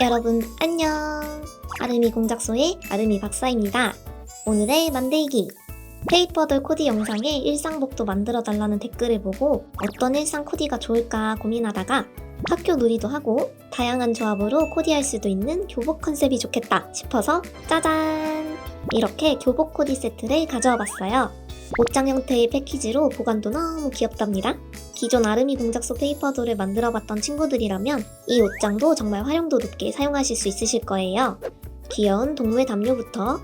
여러분 안녕. 아름이 공작소의 아름이 박사입니다. 오늘의 만들기. 페이퍼들 코디 영상에 일상복도 만들어 달라는 댓글을 보고 어떤 일상 코디가 좋을까 고민하다가 학교 놀이도 하고 다양한 조합으로 코디할 수도 있는 교복 컨셉이 좋겠다 싶어서 짜잔 이렇게 교복 코디 세트를 가져와 봤어요 옷장 형태의 패키지로 보관도 너무 귀엽답니다 기존 아름이 공작소 페이퍼돌을 만들어 봤던 친구들이라면 이 옷장도 정말 활용도 높게 사용하실 수 있으실 거예요. 귀여운 동물 담요부터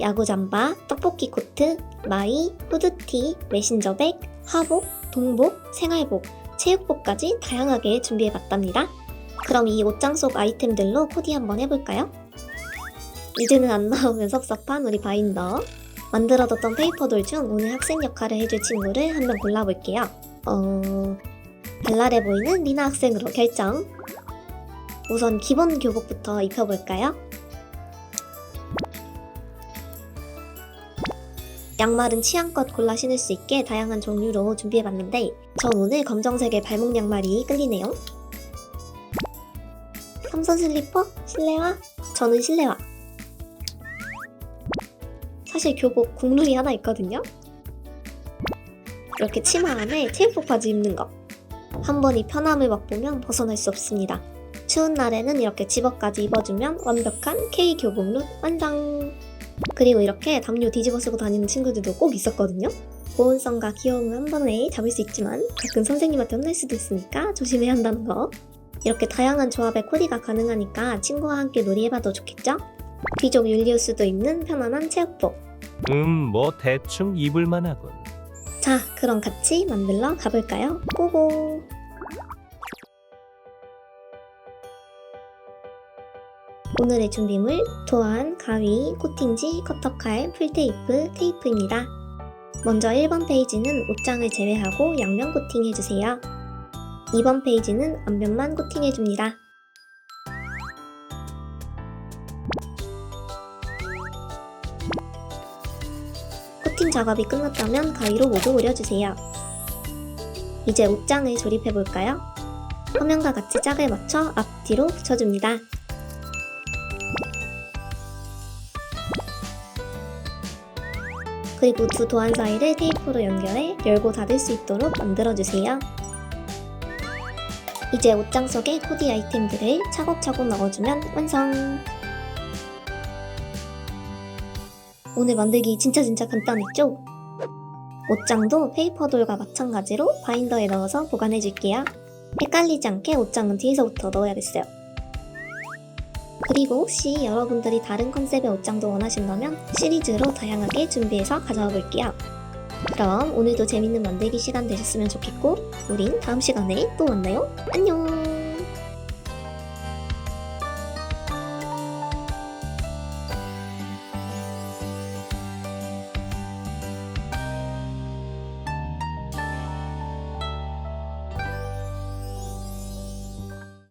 야구 잠바, 떡볶이 코트, 마이, 후드티, 메신저백, 하복, 동복, 생활복, 체육복까지 다양하게 준비해 봤답니다. 그럼 이 옷장 속 아이템들로 코디 한번 해볼까요? 이제는 안 나오면 섭섭한 우리 바인더. 만들어뒀던 페이퍼돌 중 오늘 학생 역할을 해줄 친구를 한 명 골라볼게요. 어... 발랄해 보이는 리나 학생으로 결정. 우선 기본 교복부터 입혀볼까요? 양말은 취향껏 골라 신을 수 있게 다양한 종류로 준비해봤는데 전 오늘 검정색의 발목 양말이 끌리네요. 삼선 슬리퍼? 실내화? 저는 실내화. 사실 교복 국룰이 하나 있거든요. 이렇게 치마 안에 체육복 바지 입는 거. 한 번 이 편함을 맛보면 벗어날 수 없습니다. 추운 날에는 이렇게 집업까지 입어주면 완벽한 K 교복 룩 완성! 그리고 이렇게 담요 뒤집어 쓰고 다니는 친구들도 꼭 있었거든요. 보온성과 귀여움을 한 번에 잡을 수 있지만 가끔 선생님한테 혼날 수도 있으니까 조심해야 한다는 거. 이렇게 다양한 조합의 코디가 가능하니까 친구와 함께 놀이해봐도 좋겠죠? 귀족 율리우스도 입는 편안한 체육복. 음, 뭐 대충 입을만 하군. 자, 그럼 같이 만들러 가볼까요? 고고! 오늘의 준비물 도안, 가위, 코팅지, 커터칼, 풀테이프, 테이프입니다. 먼저 1번 페이지는 옷장을 제외하고 양면 코팅해주세요. 2번 페이지는 앞면만 코팅해줍니다. 코팅 작업이 끝났다면 가위로 모두 오려주세요. 이제 옷장을 조립해볼까요? 화면과 같이 짝을 맞춰 앞뒤로 붙여줍니다. 그리고 두 도안 사이를 테이프로 연결해 열고 닫을 수 있도록 만들어주세요. 이제 옷장 속에 코디 아이템들을 차곡차곡 넣어주면 완성! 오늘 만들기 진짜 진짜 간단했죠? 옷장도 페이퍼돌과 마찬가지로 바인더에 넣어서 보관해줄게요. 헷갈리지 않게 옷장은 뒤에서부터 넣어야겠어요. 그리고 혹시 여러분들이 다른 컨셉의 옷장도 원하신다면 시리즈로 다양하게 준비해서 가져와 볼게요. 그럼 오늘도 재밌는 만들기 시간 되셨으면 좋겠고 우린 다음 시간에 또 만나요. 안녕!